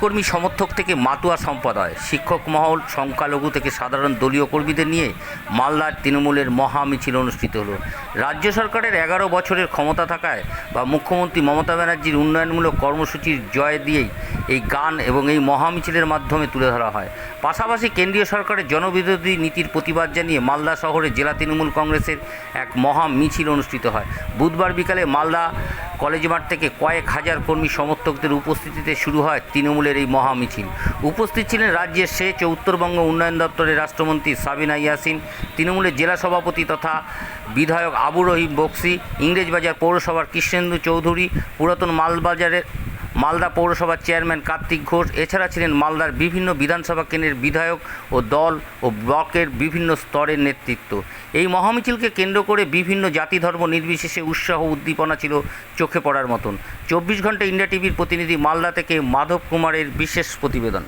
কর্মী সমর্থক থেকে মাতুয়া সম্প্রদায়, শিক্ষক মহল, সংখ্যালঘু থেকে সাধারণ দলীয় কর্মীদের নিয়ে মালদার তৃণমূলের মহা মিছিল অনুষ্ঠিত হলো। রাজ্য সরকারের এগারো বছরের ক্ষমতা থাকায় বা মুখ্যমন্ত্রী মমতা ব্যানার্জির উন্নয়নমূলক কর্মসূচির জয় দিয়েই এই গান এবং এই মহা মিছিলের মাধ্যমে তুলে ধরা হয়। পাশাপাশি কেন্দ্রীয় সরকারের জনবিরোধী নীতির প্রতিবাদ জানিয়ে মালদা শহরে জেলা তৃণমূল কংগ্রেসের এক মহা মিছিল অনুষ্ঠিত হয়। বুধবার বিকালে মালদা কলেজ মাঠ থেকে কয়েক হাজার কর্মী সমর্থকদের উপস্থিতিতে শুরু হয় তৃণমূলের এই মহামিছিল। উপস্থিত ছিলেন রাজ্যের সেচ ও উত্তরবঙ্গ উন্নয়ন দপ্তরের রাষ্ট্রমন্ত্রী সাবিনা ইয়াসিন, তৃণমূলের জেলা সভাপতি তথা বিধায়ক আবু রহিম বক্সি, ইংরেজবাজার পৌরসভার কৃষ্ণেন্দু চৌধুরী, পুরাতন মালবাজারের মালদা পৌরসভার চেয়ারম্যান কার্তিক ঘোষ, এছাড়া ছিলেন মালদার বিভিন্ন বিধানসভা কেন্দ্রের বিধায়ক ও দল ও ব্লকের বিভিন্ন স্তরের নেতৃত্ব। এই মহামিছিলকে কেন্দ্র করে বিভিন্ন জাতি ধর্ম নির্বিশেষে উৎসাহ উদ্দীপনা ছিল চোখে পড়ার মতন। চব্বিশ ঘণ্টা ইন্ডিয়া টিভির প্রতিনিধি মালদা থেকে মাধব কুমারের বিশেষ প্রতিবেদন।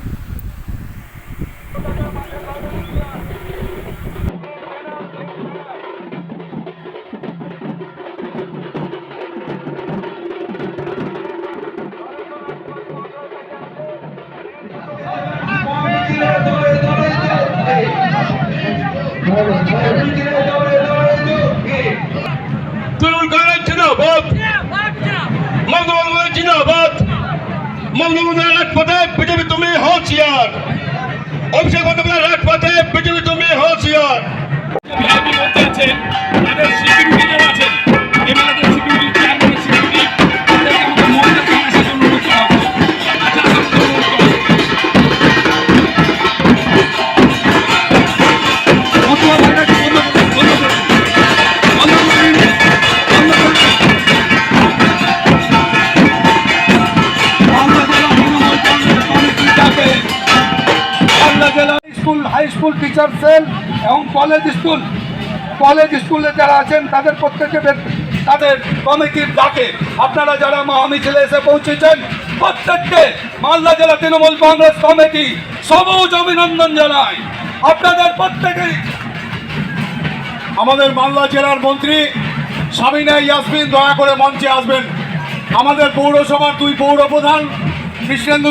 তৃণমূল কংগ্রেস জিন্দাবাদ বন্দ্যোপাধ্যায় জিন্দাবাদ বন্দ্যোপাধ্যায় রাজপথে বিজেপি তুমি হোশিয়ার অভিষেক বন্দ্যোপাধ্যায় রাজপথে বিজেপি তুমি হোশিয়ার স্কুল টিচার সেল এবং কলেজ স্কুল কলেজ স্কুলে যারা আছেন, তাদের প্রত্যেকে তাদের কমিটির ডাকে আপনারা যারা মহামিছিলে এসে পৌঁছেছেন, প্রত্যেককে মালদা জেলা তৃণমূল কংগ্রেস কমিটি সবুজ অভিনন্দন জানায় আপনাদের প্রত্যেকেই। আমাদের মালদা জেলার মন্ত্রী সাবিনা ইয়াসমিন দয়া করে মঞ্চে আসবেন। আমাদের পৌরসভার দুই পৌর প্রধান কৃষ্ণেন্দু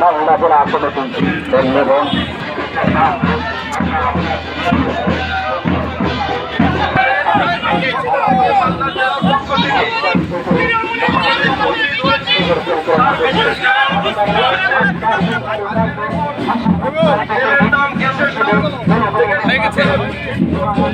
মালদা জেলা কমিটি ধন্যবাদ হয়ে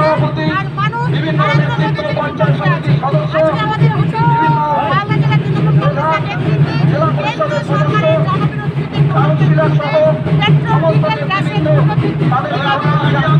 সভাপতি বিভিন্ন নেতৃত্ব পঞ্চায়েত সমিতির সদস্য জেলা পরিষদের সদস্য কাউন্সিলর সহ সমস্ত নেতৃবৃন্দ তাদের